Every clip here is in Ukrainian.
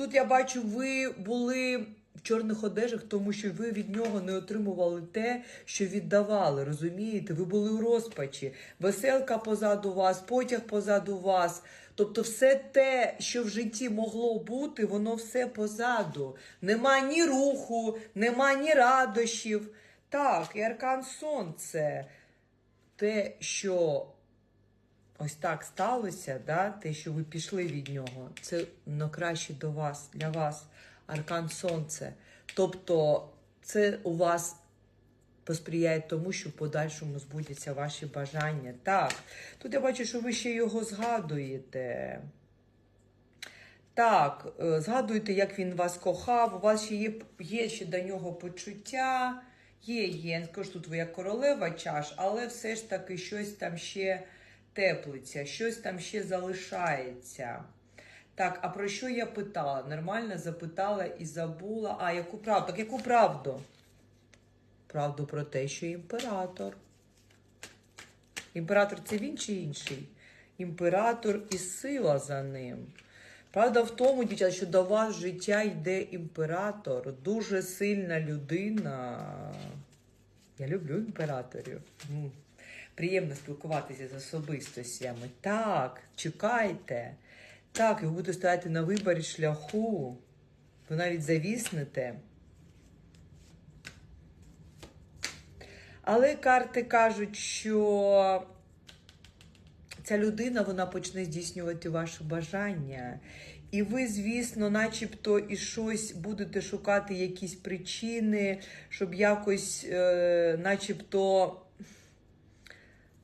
тут я бачу, ви були в чорних одежах, тому що ви від нього не отримували те, що віддавали. Розумієте? Ви були у розпачі. Веселка позаду вас, потяг позаду вас. Тобто, все те, що в житті могло бути, воно все позаду. Нема ні руху, нема ні радощів. Так, і аркан сонце. Те, що ось так сталося, да, те, що ви пішли від нього, це на краще до вас, для вас, аркан сонце. Тобто, це у вас посприяє тому, що в подальшому збудяться ваші бажання. Так, тут я бачу, що ви ще його згадуєте. Так, е, згадуєте, як він вас кохав, у вас ще є, є ще до нього почуття. Є, є, я скажу, тут ви як королева чаш, але все ж таки щось там ще теплиться, щось там ще залишається. Так, а про що я питала? Нормально запитала і забула. А, яку правду? Так яку правду? Правду про те, що імператор. Імператор це він чи інший? Імператор і сила за ним. Правда в тому, дівчата, що до вас життя йде імператор, дуже сильна людина. Я люблю імператорів. Приємно спілкуватися з особистостями. Так, чекайте. Так, ви будете стояти на виборі шляху. Ви навіть завіснете. Але карти кажуть, що ця людина вона почне здійснювати ваші бажання. І ви, звісно, начебто і щось будете шукати якісь причини, щоб якось, е, начебто,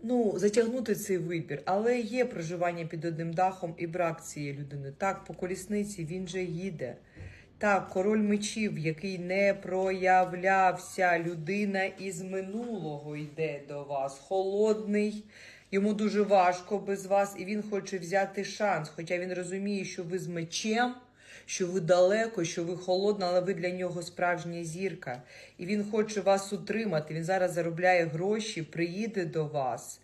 ну, затягнути цей вибір. Але є проживання під одним дахом і брак цієї людини. Так, по колісниці він же їде. Так, король мечів, який не проявлявся, людина із минулого йде до вас. Холодний, йому дуже важко без вас, і він хоче взяти шанс. Хоча він розуміє, що ви з мечем, що ви далеко, що ви холодна, але ви для нього справжня зірка. І він хоче вас утримати. Він зараз заробляє гроші, приїде до вас.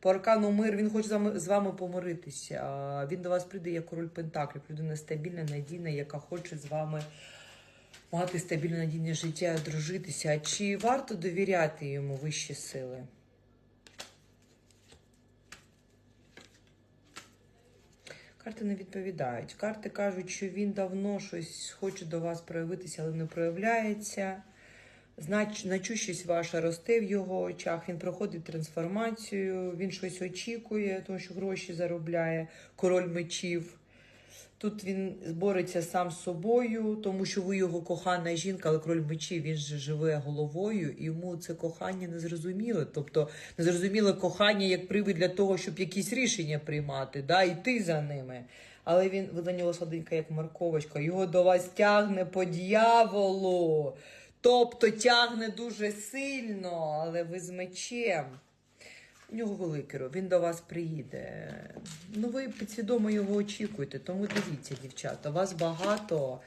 По аркану мир він хоче з вами, помиритися. Він до вас прийде як король Пентаклів, людина стабільна, надійна, яка хоче з вами мати стабільне надійне життя, дружитися. А Чи варто довіряти йому вищі сили? Карти не відповідають. Карти кажуть, що він давно щось хоче до вас проявитися, але не проявляється. Знач, начущість ваша росте в його очах, він проходить трансформацію, він щось очікує, тому що гроші заробляє, король мечів. Тут він бореться сам з собою, тому що ви його кохана жінка, але король мечів він же живе головою, і йому це кохання не зрозуміло. Тобто незрозуміле кохання як привід для того, щоб якісь рішення приймати, да, йти за ними. Але він ви для нього сладенька, як морковочка, його до вас тягне по дьяволу. Тобто тягне дуже сильно, але ви з мечем. У нього великий рот, він до вас приїде. Ну, ви підсвідомо його очікуєте, тому дивіться, дівчата, вас багато.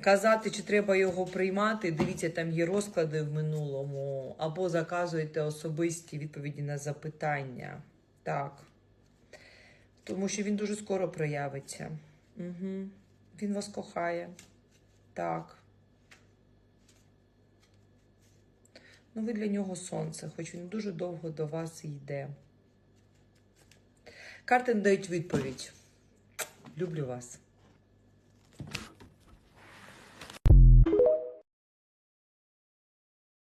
Казати, чи треба його приймати, дивіться, там є розклади в минулому, або заказуєте особисті відповіді на запитання. Так. Тому що він дуже скоро проявиться. Угу. Він вас кохає. Так. Ну, ви для нього сонце, хоч він дуже довго до вас йде. Карти не дають відповідь. Люблю вас.